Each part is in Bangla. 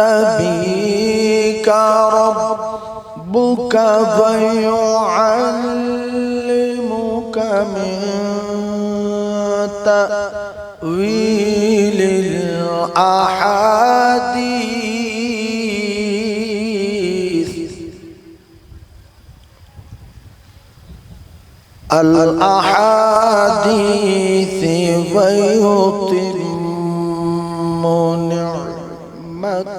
يجتبيك ربك فيعلمك من تأويل الأحاديث. الأحاديث فيتم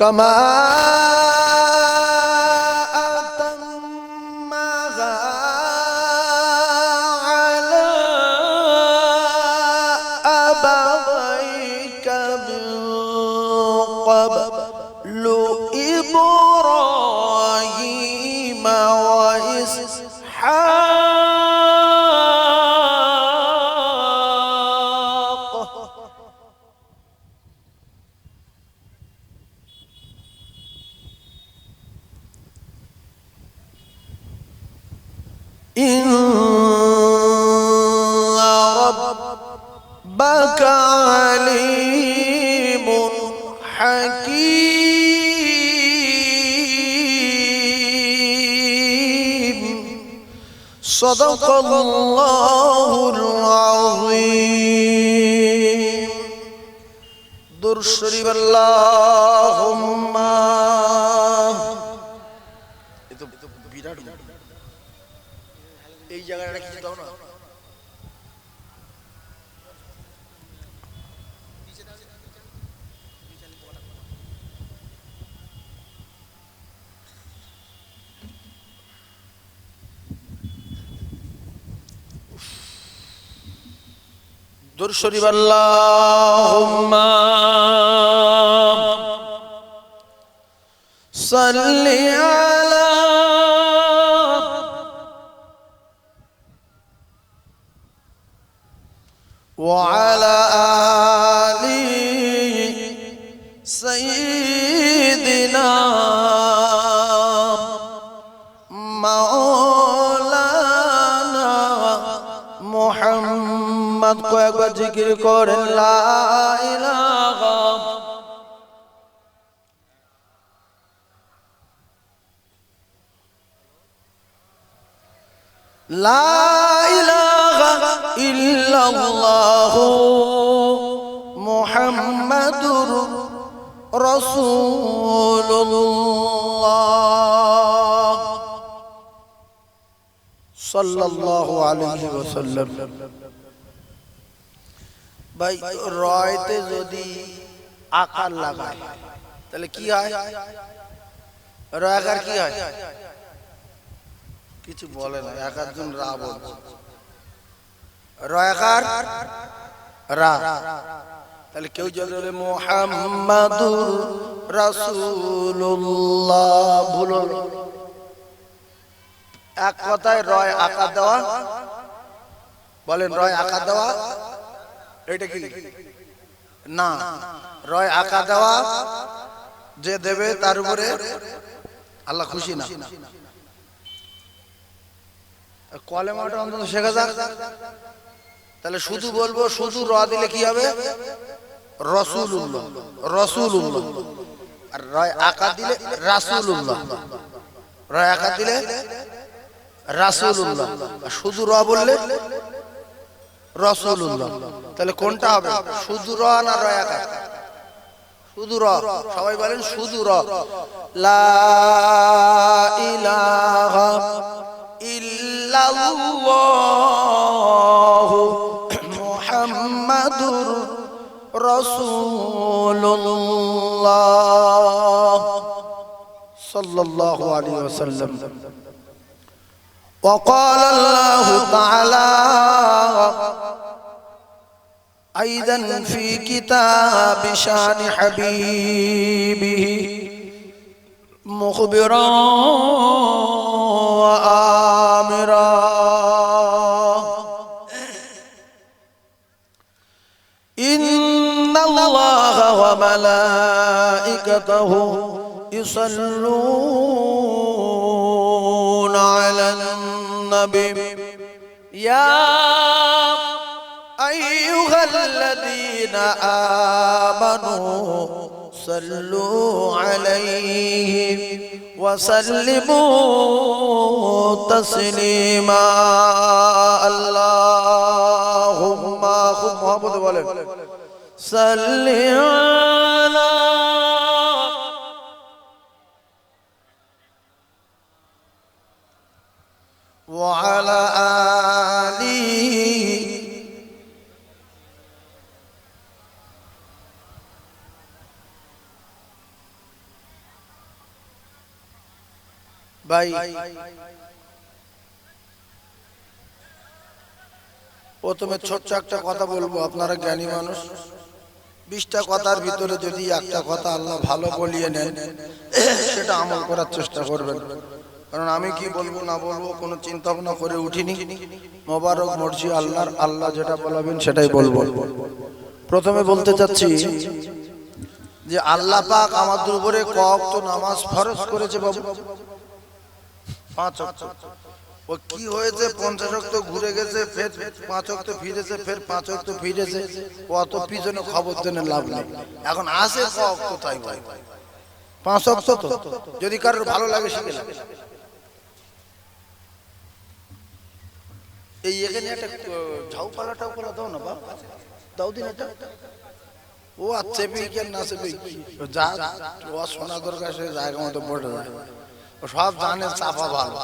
كما أتمها على أبويك قبل. إن ربك عليم حكيم صدق الله العظيم در شريف اللهم দূর শরীফ আল্লাহুম্ম সাল্লি আলা وعلى কয়েকবার জিকির করেন লা ইলাহা লা ইলাহা ইল্লাল্লাহু। মুহাম্মাদুর রাসূলুল্লাহ। সাল্লাল্লাহু আলাইহি ওয়াসাল্লাম। ভাই রয়তে যদি আকার লাগায় তাহলে কি হয়? রয়াকার কি হয়? কিছু বলে না এক একজন রা বলছে। রয়াকার রা। তাহলে কেউ যদি বলে মোহাম্মদুর রাসূলুল্লাহ ভুল এক কথায় রয় আকার দেওয়া। বলেন রয় আকার দেওয়া। এটা কি? না। রয় আকার দেওয়া যে দেবে তার উপরে আল্লাহ খুশি না। কলেমাটা অন্তত শেখা যাক। তাহলে শুধু বলব শুধু র দিলে কি হবে? রসুল্লাহ রসুল্লাহ আর রয় আকা দিলে রাসুল্লাহ রয় আকা দিলে আর শুধু র বললে রসুল্লাহ তাহলে কোনটা হবে? শুধু র না রয় আকা শুধু র সবাই বলেন শুধু র লা ইলাহা ইল্লাল্লাহু মুহাম্মাদুর রাসূলুল্লাহ সাল্লাল্লাহু আলাইহি ওয়াসাল্লাম। وقال الله تعالى أيضا في كتاب شأن حبيبه مخبرا وآمرا. إن الله وملائكته يصلون النبي يا أيها الذين آمنوا صلوا عليه وسلموا تسليما اللهم خذ محمد صل على ভাই, প্রথমে ছোট্ট একটা কথা বলব, আপনারা জ্ঞানী মানুষ। বিশটা কথার ভিতরে যদি একটা কথা আল্লাহ ভালো বলিয়ে নেন, সেটা আমল করার চেষ্টা করবেন। কারণ আমি কি বলব, না বলব, কোনো চিন্তা ভাবনা করে উঠিনি। মোবারক মর্জি আল্লাহর, আল্লাহ যেটা বলাবেন সেটাই বলব। প্রথমে বলতে চাচ্ছি যে আল্লাহ পাক আমাদের উপরে কক তো নামাজ ফরজ করেছে বাবু। পাঁচ অক্ত। ও কি হয়েছে? পঞ্চাশ অক্ত ঘুরে গেছে, ফের পাঁচ অক্ত ফিরেছে, ফের পাঁচ অক্ত ফিরেছে। অত পিছনে খবর দেনে লাভ নেই। এখন আসে ক অক্ত তাই ভাই? পাঁচ অক্ত তো। যদি কারোর ভালো লাগে শিখে লাগে এই এখানে একটা ঝাউ পালা টাউ দাও না বা দাও দিন এটা। ও আর চেপে কি আর না চেপে? যা, ও শোনা দরকার, সে জায়গা মতো পড়ে যায় সব জানে চাপা ভালো।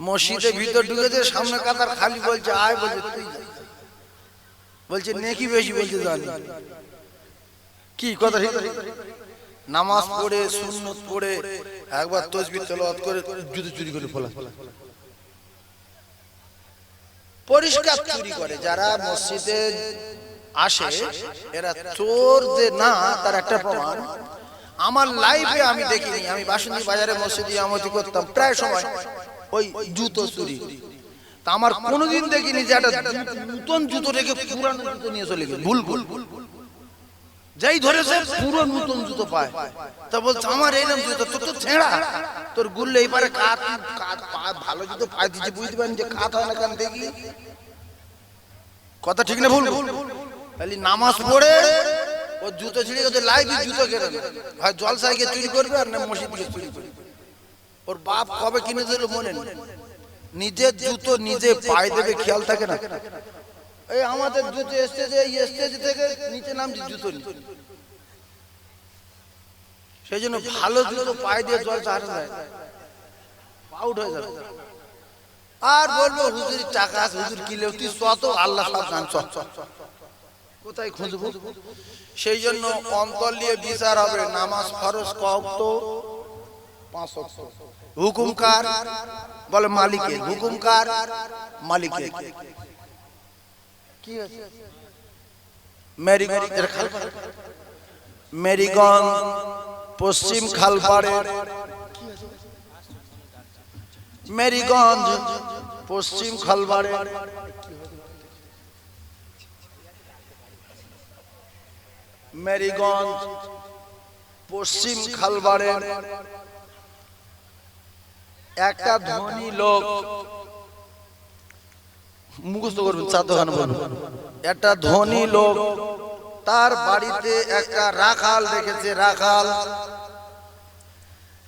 মসজিদের ভিতর ঢুকেছে সামনে কাতার খালি বলছে, আয় বলছে, তুই বলছে, নেকি বেশি বলছে জানি। কি কথা নামাজ পড়ে, সুন্নত পড়ে, একবার তসবির তেলাওয়াত করে জুতো চুরি করে ফেলা। পরিষ্কার চুরি করে। যারা মসজিদে আসে, এরা চোর যে না, তার একটা প্রমাণ। আমার লাইফে আমি দেখিনি আমি বাসন্তী বাজারে মসজিদে আমতি করতাম। প্রায় সময় ওই জুতো চুরি। তা আমার কোনোদিন দেখিনি যে একটা নতুন জুতো রেখে পুরানো জুতো নিয়ে চলে গেল। ভুল ভুল যাই ধরেছে পুরো নতুন জুতো পায়। তা বলছে আমার এই নাম জুতো তোর তো ছেঁড়া। তোর গুললে এই পারে কাত কাত পা- ভালো জুতো পায়ে দিচ্ছে বুঝতে পারেন যে কাত হয় না কেন দেখি। কথা ঠিক না ভুল ভুল? খালি নামাজ পড়ে ও জুতো ছিঁড়ে ওদের লাইভে জুতো কেনে নেয়। হয় জলসায় গিয়ে চুরি করবে আর না মসজিদ গিয়ে চুরি করবে? ওর বাপ কবে কিনে দিল মনে নেই। নিজের জুতো নিজে পায়ে দেবে, খেয়াল থাকে না। এই আমাদের জুতো স্টেজে এই স্টেজ থেকে নিচে নামছি জুতো নিচে সেই জন্য ভালো জুতো পায়ে দিয়ে জল চাহারা যায় আউট হয়ে যাবে। আর বলব হুজুর টাকা আছে, হুজুর কিলে তুই শত, আল্লাহ সব জান। কোথায় খুঁজবো? সেই জন্য অন্তর নিয়ে বিচার হবে নামাজ ফরজ কত পাঁচ হুকুম কার বলে মালিকের। হুকুম কার মালিকের। কি আছে? মেরিগঞ্জ মেরিগঞ্জ পশ্চিম খালপাড়ে। মেরিগঞ্জ পশ্চিম খালবাড়ে মেরিগঞ্জ, পশ্চিম খালবাড়ে একটা ধনী লোক। মুখস্থ করবেন বলবেন একটা ধনী লোক, তার বাড়িতে একটা রাখাল রেখেছে, রাখাল।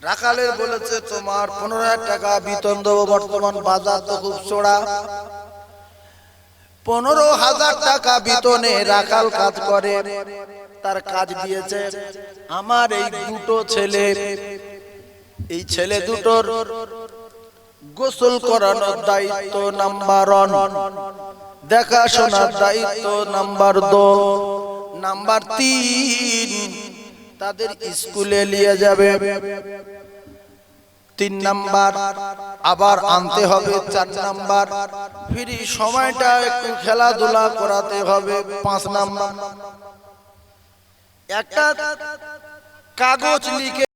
রাখালের বলেছে, তোমার পনেরো হাজার টাকা বেতন দেবো, বর্তমান বাজার তো খুব চড়া। পনেরো হাজার টাকা বেতনে রাখাল কাজ করে। তার কাজ দিয়েছে। আমার এই দুটো ছেলে, এই ছেলে দুটোর গোসল করানোর দায়িত্ব নাম্বার দেখাশোনার দায়িত্ব নাম্বার দো। নাম্বার তিন, তাদের স্কুলে নিয়ে যাবে। তিন নাম্বার, আবার আনতে হবে চার নাম্বার। ফিরি সময়টা একটু খেলাধুলা করাতে হবে, পাঁচ নাম্বার। একটা কাগজ লিখে